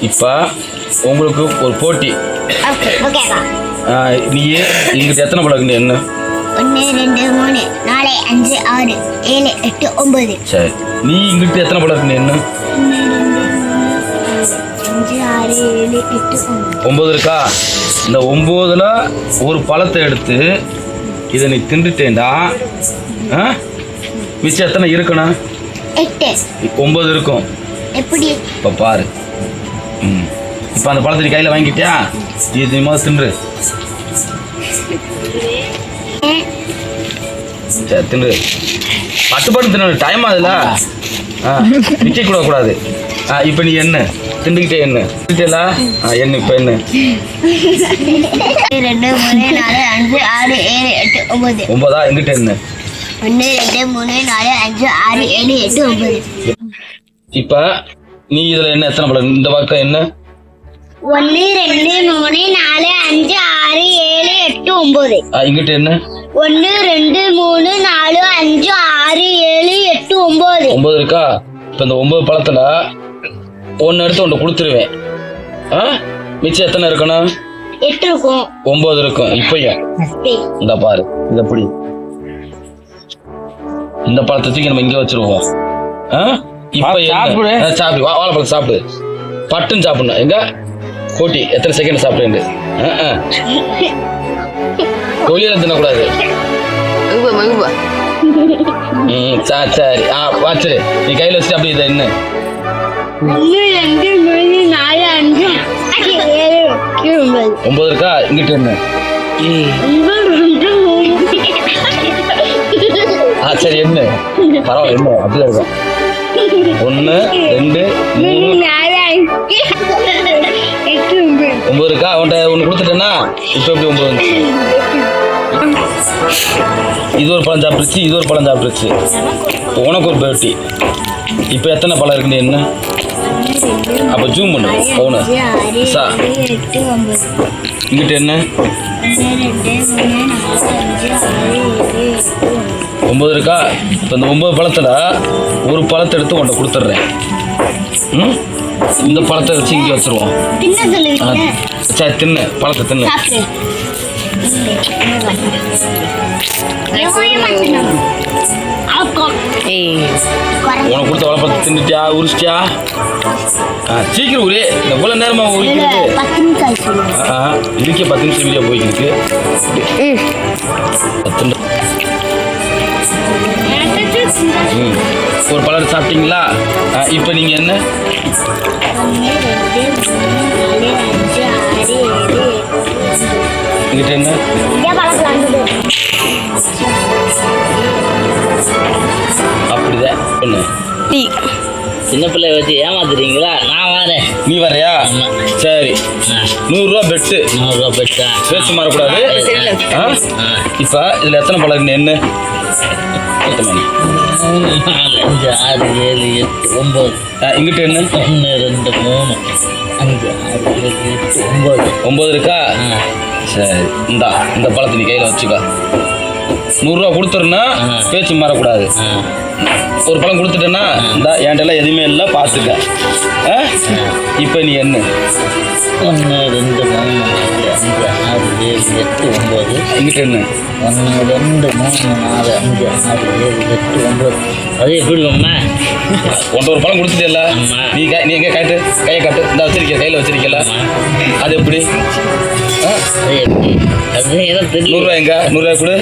இப்போ உங்களுக்கு ஒரு போட்டி. ஓகே ஓகேக்கா ஆ, நீ இங்கிட்ட எத்தனை பழம் என்ன? ஒன்று ரெண்டு மூணு நாலு அஞ்சு ஆறு ஏழு எட்டு ஒன்பது. சரி. நீ இங்கிட்ட எத்தனை பழம் என்ன? ஒம்பது இருக்கா? இந்த ஒம்போதுல ஒரு பழத்தை எடுத்து இதை நீ தின்றுட்டேன்டா ஆ? மிச்சம் எத்தனை இருக்கணும்? ஒம்பது இருக்கும். எப்படி? இப்போ பாரு. ம். இப்போ அந்த பழத்தை கையில் வாங்கிட்டியா இது நீ முதல்ல தின்று. சரி தின்று. பட்டு தின்னு. டைம் ஆகுதுல. ஆ நிற்க கூட கூடாது. ஆ இப்போ நீ என்ன திண்டுக்கிட்டே என்ன திட்டல ஆ என்ன இப்போ என்ன ரெண்டு மூணு நாலு அஞ்சு ஆறு ஏழு எட்டு ஒன்பது. ஒன்பதா? எங்கிட்ட என்ன ஒன்று ரெண்டு மூணு நாலு அஞ்சு ஆறு ஏழு எட்டு ஒன்பது. இப்போ நீ இதில் என்ன எத்தனை பழம்? இந்த பக்கம் என்ன? ஒன்று ரெண்டு மூணு நாலு அஞ்சு ஆறு ஏழு எட்டு ஒன்பது. இங்கிட்ட என்ன? ஒன்று ரெண்டு மூணு நாலு அஞ்சு ஆறு ஏழு எட்டு ஒன்பது. ஒன்பது இருக்கா? இப்போ இந்த ஒன்பது பழத்தில் ஒன்று எடுத்து ஒன்று கொடுத்துருவேன். ஆ? மிச்சம் எத்தனை இருக்கணும்? எட்டு இருக்கும். ஒன்பது இருக்கும். இப்பயும் இந்த பாரு. இத புடி. இந்த பழத்தை தூக்கி நம்ம இங்க வச்சிருவோம். ஆ? சாப்பிடு. சாப்பிடு. வா வாழைப்பழம் சாப்பிடு. பட்டுன்னு சாப்பிடணும். எங்க? கோட்டி. எத்தனை செகண்ட் சாப்பிடுங்க தொழில தின்னக்கூடாது. ம் சரி சரி. ஆ வச்சிரு நீ கையில வச்சுட்டு அப்படி இதை என்ன ஒன்று ரெண்டு மூணு நாலு அஞ்சு ஆறு ஏழு எட்டு ஒன்பது. இருக்கா? இங்கிட்ட என்ன ஆ சரி என்ன பரவாயில்ல என்ன அப்படியே இருக்கும். ஒன்று ரெண்டு மூணு. ஒம்பது ஒன்பது இருக்கா உன்ட்ட ஒன்று கொடுத்துட்டேன்னா இப்போ எப்படி ஒன்பது வந்துச்சு? இது ஒரு பழம் சாப்பிட்டுச்சு இது ஒரு பழம் சாப்பிட்டுச்சு உனக்கு ஒரு பேட்டி இப்போ எத்தனை பழம் இருக்குன்னு என்ன? அப்போ ஜூம் பண்ணு ஃபோனு சா. இங்கிட்ட என்ன? ஒன்பது இருக்கா? இப்போ இந்த ஒன்பது பழத்தில் ஒரு பழத்தை எடுத்து உன்ட்ட கொடுத்துட்றேன். ம்? இந்த பழத்தை வச்சு இங்கே வச்சுருவோம். சரி தின்னு பழத்தை தின்னு. உனக்கு கொடுத்த வளப்பழத்தை தின்னுட்டியா உரிச்சிட்டியா? ஆ சீக்கிரம் உரி. இந்த இவ்வளோ நேரமாக உரிக்கிறது இதுக்கே பத்து நிமிஷம் வீடியோ போய்க்கிருக்கு. சாப்பிட்டீங்களா? இப்போ நீங்கள் என்ன? இங்கிட்ட என்ன? அப்படிதான். ஒன்று சின்ன பிள்ளைய வச்சு ஏமாத்துறீங்களா? நான் வரேன். நீ வரையா? சரி. நூறுரூவா பெட்டு. நூறுரூவா பெற்றா பேச்சு மாறக்கூடாது. இப்போ இதில் எத்தனை பழம்? என்ன? எத்தனை மணி அஞ்சு ஆறு ஏழு எட்டு ஒம்பது இங்கிட்ட என்ன ஒன்று ரெண்டு மூணு அஞ்சு ஆறு ஏழு எட்டு ஒம்பது ஒம்பது இருக்கா? சரி இந்தா இந்த பழத்தை நீ கையில் வச்சுக்கோ. நூறுரூவா கொடுத்துருன்னா. பேச்சு மாறக்கூடாது. ஒரு பழம் கொடுத்துட்டேன்னா இந்த என்கிட்ட எதுவுமே இல்லை பார்த்துக்க. இப்போ நீ என்ன? ஒன்று ரெண்டு மூணு அஞ்சு ஆறு ஏழு எட்டு ஒம்பது எங்கிட்ட என்ன? ஒன்று ரெண்டு மூணு நாலு அஞ்சு ஆறு ஏழு எட்டு ஒம்பது அது எப்படி அம்மா உன்ட்ட ஒரு பழம் கொடுத்துட்டேல்ல. நீ கை நீ எங்கே காட்டு? கையை காட்டு. இந்த வச்சிருக்க கையில் வச்சிருக்கல அது எப்படி? ஏதோ நூறுரூவா எங்க? நூறுரூவா கொடு.